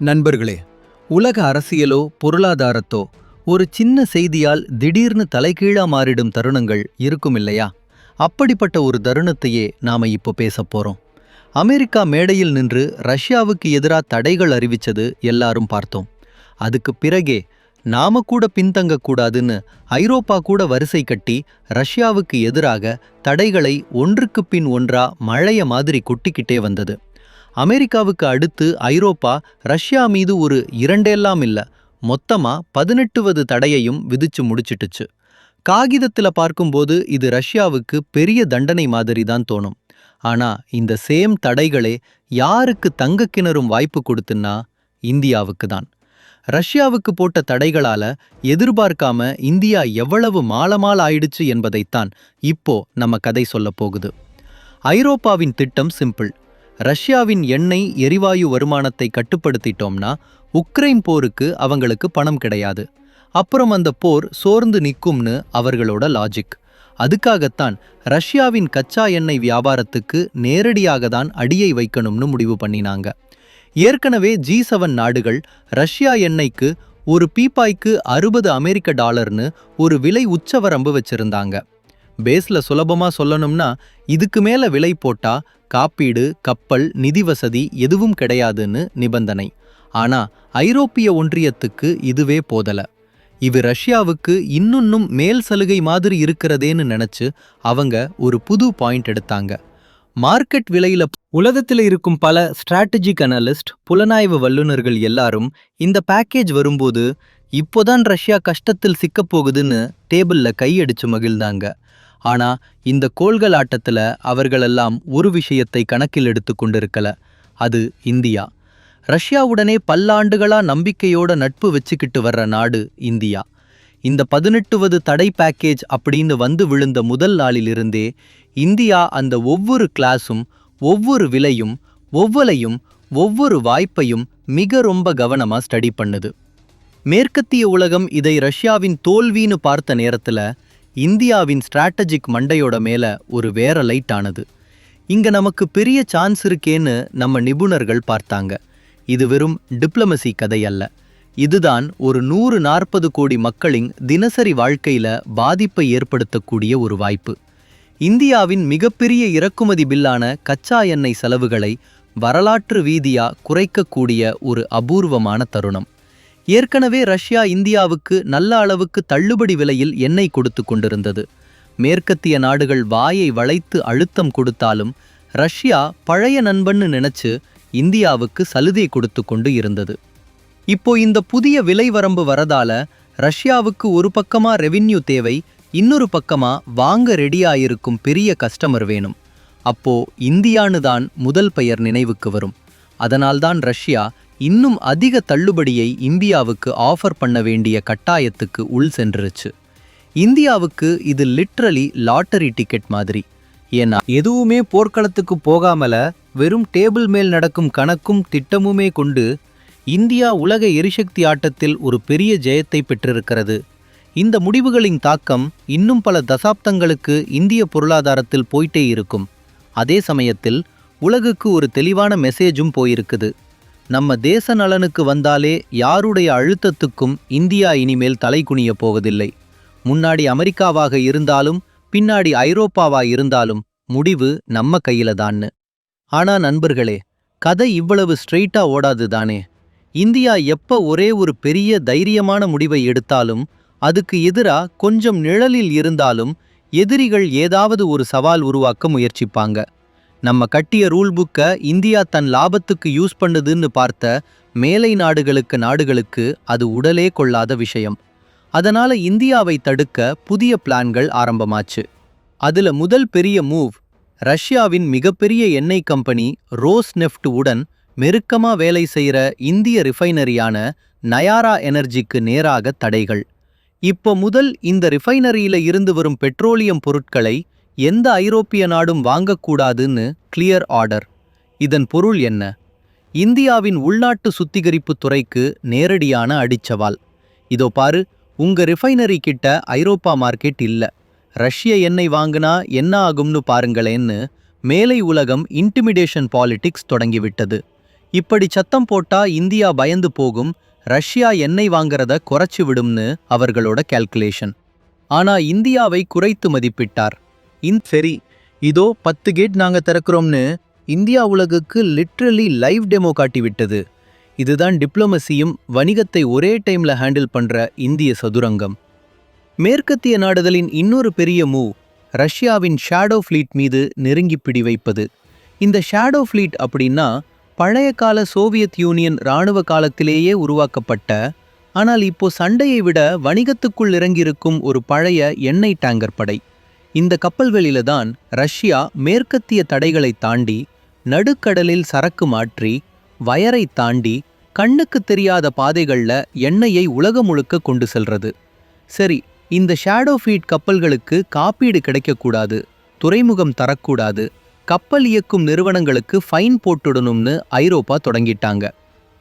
நண்பர்களே உலக அரசியலோ பொருளாதாரத்தோ ஒரு சின்ன செய்தியால் திடீர்னு தலைகீழா மாறிடும் தருணங்கள் இருக்கும் இல்லையா அப்படிப்பட்ட ஒரு தருணத்தையே நாம இப்போ பேசப் போறோம். அமெரிக்கா மேடையில் நின்று ரஷ்யாவுக்கு எதிராக தடைகள் அறிவிச்சது எல்லாரும் பார்த்தோம். அதுக்கு பிறகே நாம கூட பின்தங்கக்கூடாதுன்னு ஐரோப்பா கூட வரிசை கட்டி ரஷ்யாவுக்கு எதிராக தடைகளை ஒன்றுக்கு பின் ஒன்றா மழைய மாதிரி கொட்டிக்கிட்டே வந்தது. அமெரிக்காவுக்கு அடுத்து ஐரோப்பா ரஷ்யா மீது ஒரு இரண்டெல்லாம் இல்ல மொத்தமா பதினெட்டுவது தடையையும் விதிச்சு முடிச்சிட்டுச்சு. காகிதத்துல பார்க்கும்போது இது ரஷ்யாவுக்கு பெரிய தண்டனை மாதிரி தான் தோணும். ஆனா இந்த சேம் தடைகளே யாருக்கு தங்க கிணறும் வாய்ப்பு கொடுத்துன்னா இந்தியாவுக்கு தான் ரஷ்யாவுக்கு போட்ட தடைகளால எதிர்பார்க்காம இந்தியா எவ்வளவு மாலமால் ஆயிடுச்சு என்பதைத்தான் இப்போ நம்ம கதை சொல்ல போகுது. ஐரோப்பாவின் திட்டம் சிம்பிள். ரஷ்யாவின் எண்ணெய் எரிவாயு வருமானத்தை கட்டுப்படுத்திட்டோம்னா உக்ரைன் போருக்கு அவங்களுக்கு பணம் கிடையாது. அப்புறம் அந்த போர் சோர்ந்து நிற்கும்னு அவர்களோட லாஜிக் அதுக்காகத்தான் ரஷ்யாவின் கச்சா எண்ணெய் வியாபாரத்துக்கு நேரடியாக தான் அடியை வைக்கணும்னு முடிவு பண்ணினாங்க. ஏற்கனவே ஜி செவன் நாடுகள் ரஷ்யா எண்ணெய்க்கு ஒரு பீப்பாய்க்கு அறுபது அமெரிக்க டாலர்னு ஒரு விலை உச்சவரம்பு வச்சிருந்தாங்க. பேஸ்ல சுலபமாக சொல்லணும்னா இதுக்கு மேலே விலை போட்டா காப்பீடு கப்பல் நிதி வசதி எதுவும் கிடையாதுன்னு நிபந்தனை. ஆனா ஐரோப்பிய ஒன்றியத்துக்கு இதுவே போதல. இது ரஷ்யாவுக்கு இன்னுன்னும் மேல் சலுகை மாதிரி இருக்கிறதேன்னு நினைச்சு அவங்க ஒரு புது பாயிண்ட் எடுத்தாங்க. மார்க்கெட் விலையில உலகத்தில் இருக்கும் பல ஸ்ட்ராட்டஜிக் அனலிஸ்ட் புலனாய்வு வல்லுநர்கள் எல்லாரும் இந்த பேக்கேஜ் வரும்போது இப்போதான் ரஷ்யா கஷ்டத்தில் சிக்கப் போகுதுன்னு டேபிள்ல கையடிச்சு மகிழ்ந்தாங்க. ஆனா இந்த கோள்கள் ஆட்டத்துல அவர்களெல்லாம் ஒரு விஷயத்தை கணக்கில் எடுத்து கொண்டிருக்கல. அது இந்தியா. ரஷ்யாவுடனே பல்லாண்டுகளா நம்பிக்கையோட நட்பு வச்சுக்கிட்டு வர்ற நாடு இந்தியா. இந்த பதினெட்டுவது தடை பேக்கேஜ் அப்படின்னு வந்து விழுந்த முதல் நாளிலிருந்தே இந்தியா அந்த ஒவ்வொரு கிளாஸும் ஒவ்வொரு விலையும் ஒவ்வொலையும் ஒவ்வொரு வாய்ப்பையும் மிக ரொம்ப கவனமா ஸ்டடி பண்ணுது. மேற்கத்திய உலகம் இதை ரஷ்யாவின் தோல்வின்னு பார்த்த நேரத்துல இந்தியாவின் ஸ்ட்ராட்டஜிக் மண்டையோட மேல ஒரு வேற லைட் ஆனது. இங்க நமக்கு பெரிய சான்ஸ் இருக்கேன்னு நம்ம நிபுணர்கள் பார்த்தாங்க. இது வெறும் டிப்ளமசி கதை அல்ல. இதுதான் ஒரு நூறு நாற்பது கோடி மக்களின் தினசரி வாழ்க்கையில பாதிப்பை ஏற்படுத்தக்கூடிய ஒரு வாய்ப்பு. இந்தியாவின் மிகப்பெரிய இறக்குமதி பில்லான கச்சா எண்ணெய் செலவுகளை வரலாற்று வீதியா குறைக்கக்கூடிய ஒரு அபூர்வமான தருணம். ஏற்கனவே ரஷ்யா இந்தியாவுக்கு நல்ல அளவுக்கு தள்ளுபடி விலையில் எண்ணெய் கொடுத்து கொண்டிருந்தது. மேற்கத்திய நாடுகள் வாயை வளைத்து அழுத்தம் கொடுத்தாலும் ரஷ்யா பழைய நண்பன்னு நினைச்சு இந்தியாவுக்கு சலுகை கொடுத்து கொண்டு இருந்தது. இப்போ இந்த புதிய விலை வரம்பு வரதால ரஷ்யாவுக்கு ஒரு பக்கமா ரெவின்யூ தேவை இன்னொரு பக்கமா வாங்க ரெடியாயிருக்கும் பெரிய கஸ்டமர் வேணும். அப்போ இந்தியான்னு தான் முதல் பெயர் நினைவுக்கு வரும். அதனால்தான் ரஷ்யா இன்னும் அதிக தள்ளுபடியை இந்தியாவுக்கு ஆஃபர் பண்ண வேண்டிய கட்டாயத்துக்கு உள் சென்றுருச்சு. இந்தியாவுக்கு இது லிட்ரலி லாட்டரி டிக்கெட் மாதிரி. ஏன்னா எதுவுமே போர்க்களத்துக்கு போகாமல வெறும் டேபிள் மேல் நடக்கும் கணக்கும் திட்டமுமே கொண்டு இந்தியா உலக எரிசக்தி ஆட்டத்தில் ஒரு பெரிய ஜெயத்தை பெற்றிருக்கிறது. இந்த முடிவுகளின் தாக்கம் இன்னும் பல தசாப்தங்களுக்கு இந்திய பொருளாதாரத்தில் போயிட்டே இருக்கும். அதே சமயத்தில் உலகுக்கு ஒரு தெளிவான மெசேஜும் போயிருக்குது. நம்ம தேச நலனுக்கு வந்தாலே யாருடைய அழுத்தத்துக்கும் இந்தியா இனிமேல் தலை போவதில்லை. முன்னாடி அமெரிக்காவாக இருந்தாலும் பின்னாடி ஐரோப்பாவா இருந்தாலும் முடிவு நம்ம கையில தான்னு. ஆனா நண்பர்களே கதை இவ்வளவு ஸ்ட்ரெயிட்டா ஓடாது தானே. இந்தியா எப்ப ஒரே ஒரு பெரிய தைரியமான முடிவை எடுத்தாலும் அதுக்கு எதிரா கொஞ்சம் நிழலில் இருந்தாலும் எதிரிகள் ஏதாவது ஒரு சவால் உருவாக்க முயற்சிப்பாங்க. நம்ம கட்டிய ரூல் புக்கை இந்தியா தன் லாபத்துக்கு யூஸ் பண்ணுதுன்னு பார்த்த மேலை நாடுகளுக்கு நாடுகளுக்கு அது உடலே கொள்ளாத விஷயம். அதனால இந்தியாவை தடுக்க புதிய பிளான்கள் ஆரம்பமாச்சு. அதுல முதல் பெரிய மூவ் ரஷ்யாவின் மிகப்பெரிய எண்ணெய் கம்பெனி ரோஸ் நெஃப்ட் உடன் மெருக்கமாக வேலை செய்கிற இந்திய ரிஃபைனரியான நயாரா எனர்ஜிக்கு நேராக தடைகள். இப்போ முதல் இந்த ரிஃபைனரியில இருந்து வரும் பெட்ரோலியம் பொருட்களை எந்த ஐரோப்பிய நாடும் வாங்கக்கூடாதுன்னு கிளியர் ஆர்டர் இதன் பொருள் என்ன? இந்தியாவின் உள்நாட்டு சுத்திகரிப்பு துறைக்கு நேரடியான அடிச்சவால் இதோ பாரு உங்க ரிஃபைனரி கிட்ட ஐரோப்பா மார்க்கெட் இல்ல. ரஷ்ய எண்ணெய் வாங்குனா என்ன ஆகும்னு பாருங்களேன்னு மேலை உலகம் இன்டிமிடேஷன் பாலிடிக்ஸ் தொடங்கிவிட்டது. இப்படி சத்தம் போட்டா இந்தியா பயந்து போகும் ரஷ்யா எண்ணெய் வாங்குறத குறைச்சு விடும்னு அவர்களோட கால்குலேஷன் ஆனா இந்தியாவை குறைத்து மதிப்பிட்டார். இன் சரி இதோ பத்து கேட் நாங்கள் திறக்கிறோம்னு இந்தியா உலகுக்கு லிட்ரலி லைவ் டெமோ காட்டி விட்டது இதுதான் டிப்ளமசியும் வணிகத்தை ஒரே டைமில் ஹேண்டில் பண்ணுற இந்திய சதுரங்கம். மேற்கத்திய நாடுகளின் இன்னொரு பெரிய மூவ் ரஷ்யாவின் ஷேடோ ஃப்ளீட் மீது நெருங்கி பிடி வைப்பது. இந்த ஷேடோ ஃப்ளீட் அப்படின்னா பழைய கால சோவியத் யூனியன் இராணுவ காலத்திலேயே உருவாக்கப்பட்ட ஆனால் இப்போ சண்டையை விட வணிகத்துக்குள் இறங்கியிருக்கும் ஒரு பழைய எண்ணெய் டேங்கர் படை. இந்த கப்பல்களில தான் ரஷ்யா மேற்கத்திய தடைகளை தாண்டி நடுக்கடலில் சரக்கு மாற்றி வயரை தாண்டி கண்ணுக்கு தெரியாத பாதைகள்ல எண்ணெயை உலகம் முழுக்க கொண்டு செல்றது. சரி இந்த ஷேடோ ஃபீட் கப்பல்களுக்கு காப்பீடு கிடைக்கக்கூடாது துறைமுகம் தரக்கூடாது கப்பல் இயக்கும் நிறுவனங்களுக்கு ஃபைன் போட்டுடணும்னு ஐரோப்பா தொடங்கிட்டாங்க.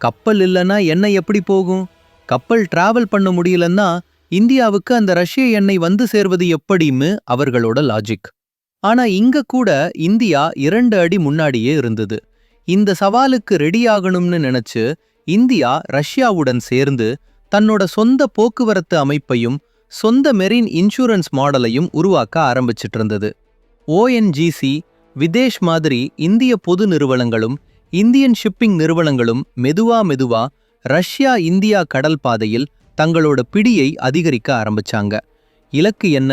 கப்பல் இல்லைன்னா எண்ணெய் எப்படி போகும்? கப்பல் டிராவல் பண்ண முடியலன்னா இந்தியாவுக்கு அந்த ரஷ்ய எண்ணெய் வந்து சேர்வது எப்படின்னு அவர்களோட லாஜிக் ஆனா இங்க கூட இந்தியா இரண்டு அடி முன்னாடியே இருந்தது. இந்த சவாலுக்கு ரெடியாகணும்னு நினைச்சு இந்தியா ரஷ்யாவுடன் சேர்ந்து தன்னோட சொந்த போக்குவரத்து அமைப்பையும் சொந்த மெரின் இன்சூரன்ஸ் மாடலையும் உருவாக்க ஆரம்பிச்சிட்டு இருந்தது ஓஎன்ஜிசி விதேஷ் மாதிரி இந்திய பொது நிறுவனங்களும் இந்தியன் ஷிப்பிங் நிறுவனங்களும் மெதுவா மெதுவா ரஷ்யா இந்தியா கடல் பாதையில் தங்களோட பிடியை அதிகரிக்க ஆரம்பிச்சாங்க. இலக்கு என்ன?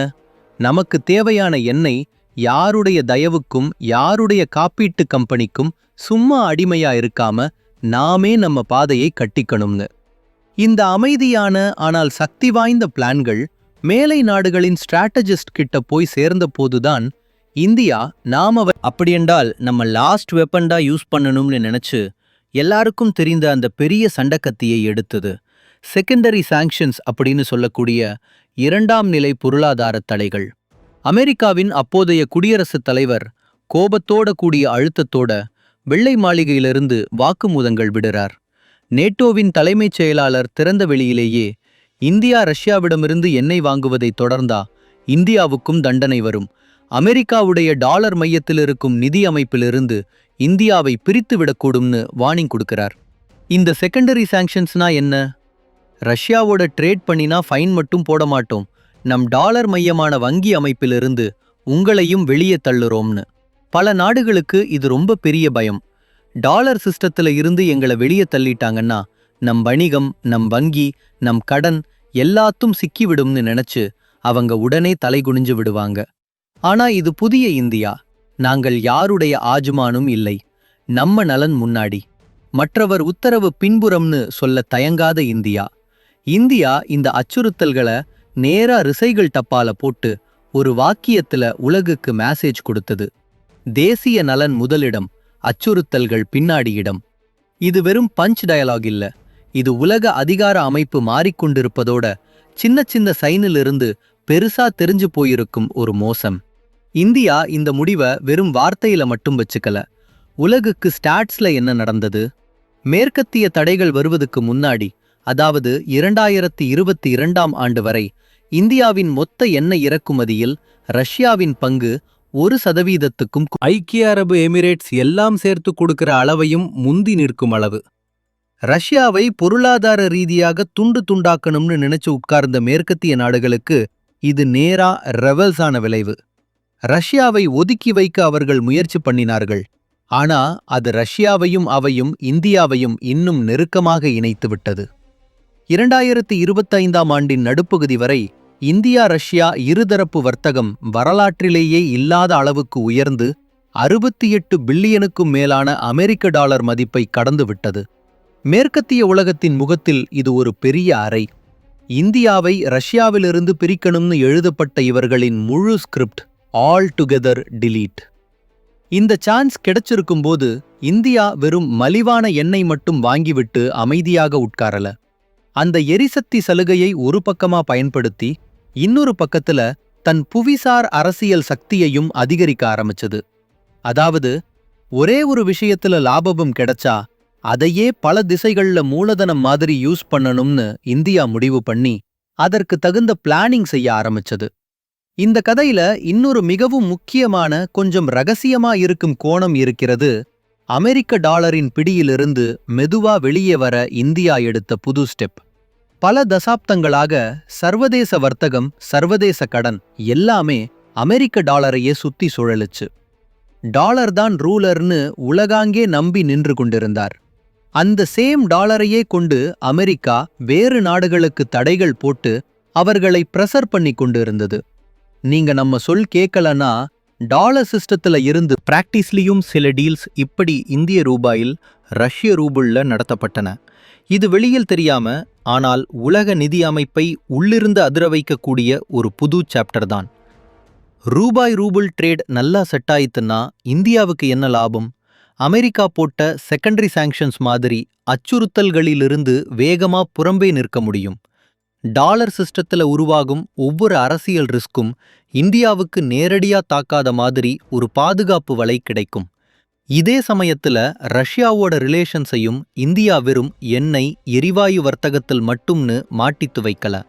நமக்கு தேவையான எண்ணெய் யாருடைய தயவுக்கும் யாருடைய காப்பீட்டு கம்பெனிக்கும் சும்மா அடிமையா இருக்காம நாமே நம்ம பாதையை கட்டிக்கணும்னு. இந்த அமைதியான ஆனால் சக்தி வாய்ந்த பிளான்கள் மேலை நாடுகளின் ஸ்ட்ராட்டஜிஸ்ட் கிட்ட போய் சேர்ந்த போதுதான் இந்தியா நாம அப்படியென்றால் நம்ம லாஸ்ட் வெப்பன்டா யூஸ் பண்ணணும்னு நினைச்சு எல்லாருக்கும் தெரிந்த அந்த பெரிய சண்டக்கத்தியை எடுத்தது. செகண்டரி சாங்ஷன்ஸ் அப்படின்னு சொல்லக்கூடிய இரண்டாம் நிலை பொருளாதார தடைகள். அமெரிக்காவின் அப்போதைய குடியரசுத் தலைவர் கோபத்தோட கூடிய அழுத்தத்தோட வெள்ளை மாளிகையிலிருந்து வாக்குமூதங்கள் விடுறார். நேட்டோவின் தலைமைச் செயலாளர் திறந்த வெளியிலேயே இந்தியா ரஷ்யாவிடமிருந்து எண்ணெய் வாங்குவதை தொடர்ந்தா இந்தியாவுக்கும் தண்டனை வரும். அமெரிக்காவுடைய டாலர் மையத்தில் இருக்கும் நிதி அமைப்பிலிருந்து இந்தியாவை பிரித்து விடக்கூடும்னு வார்னிங் கொடுக்கிறார். இந்த செகண்டரி சாங்ஷன்ஸ்னா என்ன? ரஷ்யாவோட ட்ரேட் பண்ணினா ஃபைன் மட்டும் போட மாட்டோம். நம் டாலர் மையமான வங்கி அமைப்பிலிருந்து உங்களையும் வெளியே தள்ளுறோம்னு. பல நாடுகளுக்கு இது ரொம்ப பெரிய பயம். டாலர் சிஸ்டத்துல இருந்து எங்களை வெளியே தள்ளிட்டாங்கன்னா நம் வணிகம் நம் வங்கி நம் கடன் எல்லாத்தும் சிக்கிவிடும்னு நினைச்சு அவங்க உடனே தலைகுனிஞ்சு விடுவாங்க. ஆனா இது புதிய இந்தியா. நாங்கள் யாருடைய ஆஜுமானும் இல்லை. நம்ம நலன் முன்னாடி. மற்றவர் உத்தரவு பின்புறம்னு சொல்ல தயங்காத இந்தியா. இந்தியா இந்த அச்சுறுத்தல்களை நேரா ரிசைகள் டப்பால போட்டு ஒரு வாக்கியத்துல உலகுக்கு மேசேஜ் கொடுத்தது. தேசிய நலன் முதலிடம் அச்சுறுத்தல்கள் பின்னாடி இடம் இது வெறும் பஞ்ச் டயலாக் இல்ல. இது உலக அதிகார அமைப்பு மாறிக்கொண்டிருப்பதோட சின்ன சின்ன சைனிலிருந்து பெருசா தெரிஞ்சு போயிருக்கும் ஒரு மோசம். இந்தியா இந்த முடிவை வெறும் வார்த்தையில மட்டும் வச்சுக்கல. உலகுக்கு ஸ்டாட்ஸ்ல என்ன நடந்தது? மேற்கத்திய தடைகள் வருவதுக்கு முன்னாடி அதாவது இரண்டாயிரத்தி இருபத்தி இரண்டாம் ஆண்டு வரை இந்தியாவின் மொத்த எண்ணெய் இறக்குமதியில் ரஷ்யாவின் பங்கு ஒரு சதவீதத்துக்கும் ஐக்கிய அரபு எமிரேட்ஸ் எல்லாம் சேர்த்து கொடுக்கிற அளவையும் முந்தி நிற்கும் அளவு. ரஷ்யாவை பொருளாதார ரீதியாக துண்டு துண்டாக்கணும்னு நினைச்சு உட்கார்ந்த மேற்கத்திய நாடுகளுக்கு இது நேரா ரெவல்ஸான விளைவு. ரஷ்யாவை ஒதுக்கி வைக்க அவர்கள் முயற்சி பண்ணினார்கள். ஆனா அது ரஷ்யாவையும் அவையும் இந்தியாவையும் இன்னும் நெருக்கமாக இணைத்து விட்டது இரண்டாயிரத்தி இருபத்தைந்தாம் ஆண்டின் நடுப்பகுதி வரை இந்தியா ரஷ்யா இருதரப்பு வர்த்தகம் வரலாற்றிலேயே இல்லாத அளவுக்கு உயர்ந்து அறுபத்தி எட்டு பில்லியனுக்கும் மேலான அமெரிக்க டாலர் மதிப்பை கடந்துவிட்டது. மேற்கத்திய உலகத்தின் முகத்தில் இது ஒரு பெரிய அறை. இந்தியாவை ரஷ்யாவிலிருந்து பிரிக்கணும்னு எழுதப்பட்ட இவர்களின் முழு ஸ்கிரிப்ட் ஆல் டுகெதர் டிலீட். இந்த சான்ஸ் கிடைச்சிருக்கும்போது இந்தியா வெறும் மலிவான எண்ணெய் மட்டும் வாங்கிவிட்டு அமைதியாக உட்காரல. அந்த எரிசக்தி சலுகையை ஒரு பக்கமா பயன்படுத்தி இன்னொரு பக்கத்துல தன் புவிசார் அரசியல் சக்தியையும் அதிகரிக்க ஆரம்பிச்சது. அதாவது ஒரே ஒரு விஷயத்துல லாபமும் கிடைச்சா அதையே பல திசைகள்ல மூலதனம் மாதிரி யூஸ் பண்ணணும்னு இந்தியா முடிவு பண்ணி அதற்கு தகுந்த பிளானிங் செய்ய ஆரம்பிச்சது. இந்த கதையில இன்னொரு மிகவும் முக்கியமான கொஞ்சம் ரகசியமா இருக்கும் கோணம் இருக்கிறது அமெரிக்க டாலரின் பிடியிலிருந்து மெதுவா வெளியே வர இந்தியா எடுத்த புது ஸ்டெப். பல தசாப்தங்களாக சர்வதேச வர்த்தகம் சர்வதேச கடன் எல்லாமே அமெரிக்க டாலரையே சுத்தி சுழலுச்சு. டாலர் தான் ரூலர்னு உலகாங்கே நம்பி நின்று கொண்டிருந்தார். அந்த சேம் டாலரையே கொண்டு அமெரிக்கா வேறு நாடுகளுக்கு தடைகள் போட்டு அவர்களை பிரசர் பண்ணி கொண்டு இருந்தது நீங்க நம்ம சொல் கேட்கலன்னா டாலர் சிஸ்டத்துல இருந்து பிராக்டிஸ்லயும் சில டீல்ஸ் இப்படி இந்திய ரூபாயில் ரஷ்ய ரூபுள்ல நடத்தப்பட்டன. இது வெளியில் தெரியாம ஆனால் உலக நிதி அமைப்பை உள்ளிருந்து அதிர வைக்கக்கூடிய ஒரு புது சாப்டர் தான். ரூபாய் ரூபிள் ட்ரேட் நல்லா செட் ஆயித்துன்னா இந்தியாவுக்கு என்ன லாபம்? அமெரிக்கா போட்ட செகண்டரி சாங்ஷன்ஸ் மாதிரி அச்சுறுத்தல்களிலிருந்து வேகமா புறம்பே நிற்க முடியும். டாலர் சிஸ்டத்துல உருவாகும் ஒவ்வொரு அரசியல் ரிஸ்க்கும் இந்தியாவுக்கு நேரடியா தாக்காத மாதிரி ஒரு பாதுகாப்பு வலை கிடைக்கும். இதே சமயத்துல ரஷ்யாவோட ரிலேஷன்ஸையும் இந்தியா வெறும் எண்ணெய் எரிவாயு வர்த்தகத்தில் மட்டும்னு மாட்டித்து வைக்கல.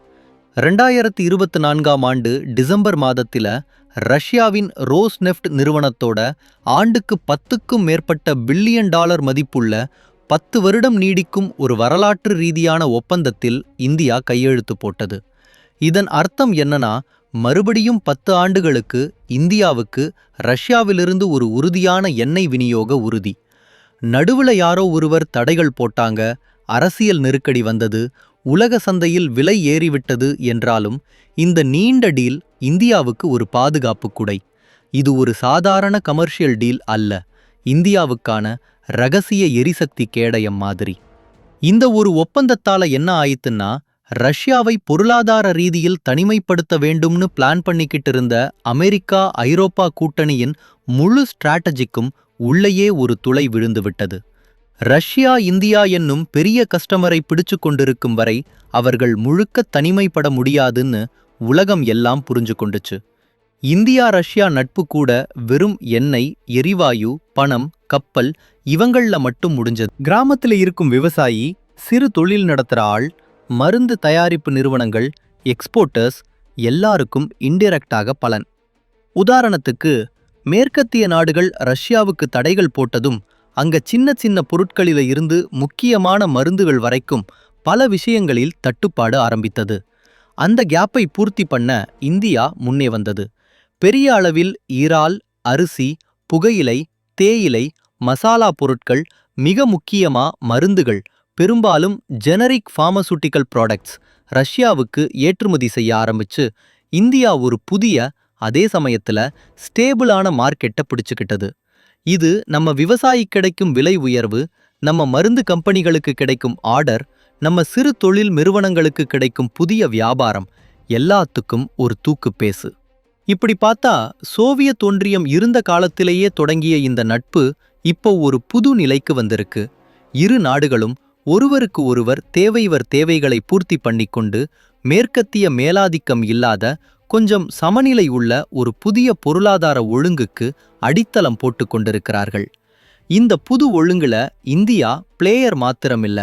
ரெண்டாயிரத்தி இருபத்தி நான்காம் ஆண்டு டிசம்பர் மாதத்தில் ரஷ்யாவின் ரோஸ் நெஃப்ட் நிறுவனத்தோட ஆண்டுக்கு பத்துக்கும் மேற்பட்ட பில்லியன் டாலர் மதிப்புள்ள பத்து வருடம் நீடிக்கும் ஒரு வரலாற்று ரீதியான ஒப்பந்தத்தில் இந்தியா கையெழுத்து போட்டது. இதன் அர்த்தம் என்னன்னா மறுபடியும் பத்து ஆண்டுகளுக்கு இந்தியாவுக்கு ரஷ்யாவிலிருந்து ஒரு உறுதியான எண்ணெய் விநியோக உறுதி. நடுவுல யாரோ ஒருவர் தடைகள் போட்டாங்க அரசியல் நெருக்கடி வந்தது உலக சந்தையில் விலை ஏறிவிட்டது என்றாலும் இந்த நீண்ட டீல் இந்தியாவுக்கு ஒரு பாதுகாப்பு குடை. இது ஒரு சாதாரண கமர்ஷியல் டீல் அல்ல இந்தியாவுக்கான ரகசிய எரிசக்தி கேடயம் மாதிரி. இந்த ஒரு ஒப்பந்தத்தால என்ன ஆயித்துன்னா ரஷ்யாவை பொருளாதார ரீதியில் தனிமைப்படுத்த வேண்டும்னு பிளான் பண்ணிக்கிட்டு இருந்த அமெரிக்கா ஐரோப்பா கூட்டணியின் முழு ஸ்ட்ராட்டஜிக்கும் உள்ளேயே ஒரு துளை விழுந்துவிட்டது. ரஷ்யா இந்தியா என்னும் பெரிய கஸ்டமரை பிடிச்சு கொண்டிருக்கும் வரை அவர்கள் முழுக்க தனிமைப்பட முடியாதுன்னு உலகம் எல்லாம் புரிஞ்சு கொண்டுச்சு. இந்தியா ரஷ்யா நட்பு கூட வெறும் எண்ணெய் எரிவாயு பணம் கப்பல் இவங்கள்ல மட்டும் முடிஞ்சது. கிராமத்தில் இருக்கும் விவசாயி சிறு தொழில் நடத்துற ஆள் மருந்து தயாரிப்பு நிறுவனங்கள் எக்ஸ்போர்ட்டர்ஸ் எல்லாருக்கும் இன்டிரெக்டாக பலன். உதாரணத்துக்கு மேற்கத்திய நாடுகள் ரஷ்யாவுக்கு தடைகள் போட்டதும் அங்க சின்ன சின்ன பொருட்களில இருந்து முக்கியமான மருந்துகள் வரைக்கும் பல விஷயங்களில் தட்டுப்பாடு ஆரம்பித்தது. அந்த கேப்பை பூர்த்தி பண்ண இந்தியா முன்னே வந்தது. பெரிய அளவில் ஈரால் அரிசி புகையிலை தேயிலை மசாலா பொருட்கள் மிக முக்கியமா மருந்துகள் பெரும்பாலும் ஜெனரிக் ஃபார்மசூட்டிக்கல் ப்ராடக்ட்ஸ் ரஷ்யாவுக்கு ஏற்றுமதி செய்ய ஆரம்பிச்சு இந்தியா ஒரு புதிய அதே சமயத்துல ஸ்டேபிளான மார்க்கெட்டை பிடிச்சுக்கிட்டது. இது நம்ம விவசாயி கிடைக்கும் விலை உயர்வு நம்ம மருந்து கம்பெனிகளுக்கு கிடைக்கும் ஆர்டர் நம்ம சிறு தொழில் நிறுவனங்களுக்கு கிடைக்கும் புதிய வியாபாரம் எல்லாத்துக்கும் ஒரு தூக்கு பேசு. இப்படி பார்த்தா சோவியத் ஒன்றியம் இருந்த காலத்திலேயே தொடங்கிய இந்த நட்பு இப்போ ஒரு புது நிலைக்கு வந்திருக்கு. இரு நாடுகளும் ஒருவருக்கு ஒருவர் தேவைவர் தேவைகளை பூர்த்தி பண்ணிக்கொண்டு மேற்கத்திய மேலாதிக்கம் இல்லாத கொஞ்சம் சமநிலை உள்ள ஒரு புதிய பொருளாதார ஒழுங்குக்கு அடித்தளம் போட்டு கொண்டிருக்கிறார்கள். இந்த புது ஒழுங்குல இந்தியா பிளேயர் மாத்திரமில்ல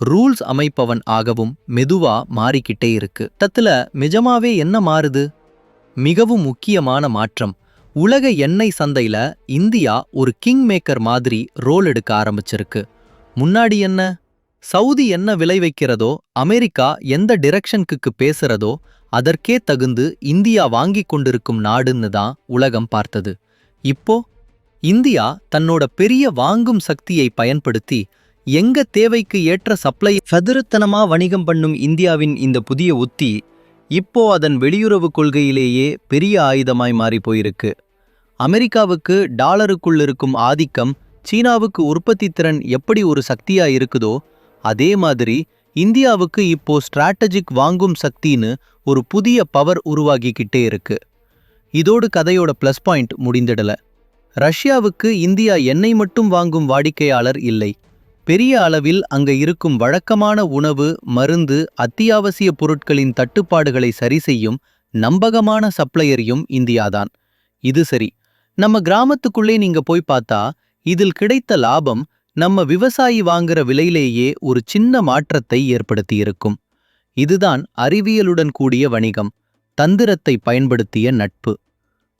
ரூல்ஸ் அமைப்பவன் ஆகவும் மெதுவா மாறிக்கிட்டே இருக்கு. தத்துல நிஜமாவே என்ன மாறுது? மிகவும் முக்கியமான மாற்றம். உலக எண்ணெய் சந்தையில இந்தியா ஒரு கிங் மேக்கர் மாதிரி ரோல் எடுக்க ஆரம்பிச்சிருக்கு. முன்னாடி என்ன? சவுதி என்ன விலை வைக்கிறதோ அமெரிக்கா எந்த டிரெக்ஷனுக்கு பேசுறதோ அதற்கே தகுந்து இந்தியா வாங்கிக் கொண்டிருக்கும் நாடுன்னு தான் உலகம் பார்த்தது. இப்போ இந்தியா தன்னோட பெரிய வாங்கும் சக்தியை பயன்படுத்தி எங்க தேவைக்கு ஏற்ற சப்ளை சதுரத்தனமா வணிகம் பண்ணும் இந்தியாவின் இந்த புதிய உத்தி இப்போ அதன் வெளியுறவு கொள்கையிலேயே பெரிய ஆயுதமாய் மாறி போயிருக்கு. அமெரிக்காவுக்கு டாலருக்குள் இருக்கும் ஆதிக்கம் சீனாவுக்கு உற்பத்தி திறன் எப்படி ஒரு சக்தியா இருக்குதோ அதே மாதிரி இந்தியாவுக்கு இப்போ ஸ்ட்ராட்டஜிக் வாங்கும் சக்தின்னு ஒரு புதிய பவர் உருவாகிக்கிட்டே இருக்கு. இதோடு கதையோட ப்ளஸ் பாயிண்ட் முடிந்திடல. ரஷ்யாவுக்கு இந்தியா எண்ணெய் மட்டும் வாங்கும் வாடிக்கையாளர் இல்லை. பெரிய அளவில் அங்க இருக்கும் வழக்கமான உணவு மருந்து அத்தியாவசிய பொருட்களின் தட்டுப்பாடுகளை சரி செய்யும் நம்பகமான சப்ளையரையும் இந்தியாதான். இது சரி. நம்ம கிராமத்துக்குள்ளே நீங்க போய் பார்த்தா இதில் கிடைத்த லாபம் நம்ம விவசாயி வாங்குற விலையிலேயே ஒரு சின்ன மாற்றத்தை ஏற்படுத்தியிருக்கும். இதுதான் அறிவியலுடன் கூடிய வணிகம் தந்திரத்தை பயன்படுத்திய நட்பு.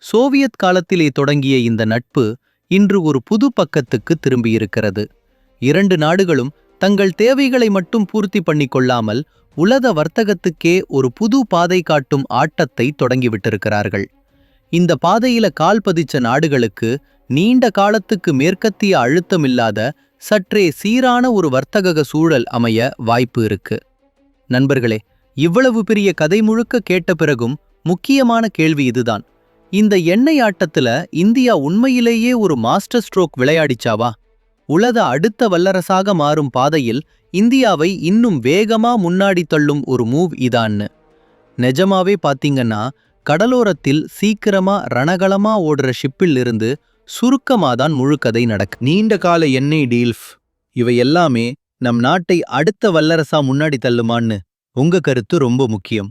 சோவியத் காலத்திலே தொடங்கிய இந்த நட்பு இன்று ஒரு புது பக்கத்துக்கு திரும்பியிருக்கிறது. இரண்டு நாடுகளும் தங்கள் தேவைகளை மட்டும் பூர்த்தி பண்ணிக்கொள்ளாமல் உலக வர்த்தகத்துக்கே ஒரு புது பாதை காட்டும் ஆட்டத்தை தொடங்கிவிட்டிருக்கிறார்கள். இந்த பாதையில கால் பதிச்ச நாடுகளுக்கு நீண்ட காலத்துக்கு மேற்கத்திய அழுத்தமில்லாத சற்றே சீரான ஒரு வர்த்தக சூழல் அமைய வாய்ப்பு இருக்கு. நண்பர்களே இவ்வளவு பெரிய கதை முழுக்க கேட்ட பிறகும் முக்கியமான கேள்வி இதுதான். இந்த எண்ணெய் ஆட்டத்துல இந்தியா உண்மையிலேயே ஒரு மாஸ்டர் ஸ்ட்ரோக் விளையாடிச்சாவா? உலக அடுத்த வல்லரசாக மாறும் பாதையில் இந்தியாவை இன்னும் வேகமா முன்னாடி தள்ளும் ஒரு மூவ் இதான்னு. நிஜமாவே பாத்தீங்கன்னா கடலோரத்தில் சீக்கிரமா ரணகளமா ஓடுற ஷிப்பில் இருந்து சுருக்கமா தான் முழு கதை நடக்கு நீண்ட கால எண்ணெய் டீல்ஃப். இவை எல்லாமே நம் நாட்டை அடுத்த வல்லரசா முன்னாடி தள்ளுமான்னு உங்க கருத்து ரொம்ப முக்கியம்.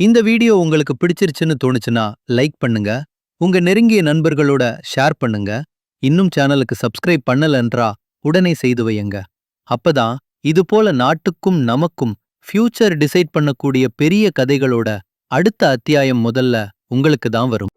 இந்த வீடியோ உங்களுக்கு பிடிச்சிருச்சுன்னு தோணுச்சுன்னா லைக் பண்ணுங்க. உங்க நெருங்கிய நண்பர்களோட ஷேர் பண்ணுங்க. இன்னும் சேனலுக்கு சப்ஸ்கிரைப் பண்ணலன்றா உடனே செய்து வையுங்க. அப்பதான் இது போல நாட்டுக்கும் நமக்கும் ஃபியூச்சர் டிசைட் பண்ணக்கூடிய பெரிய கதைகளோட அடுத்த அத்தியாயம் முதல்ல உங்களுக்கு தான் வரும்.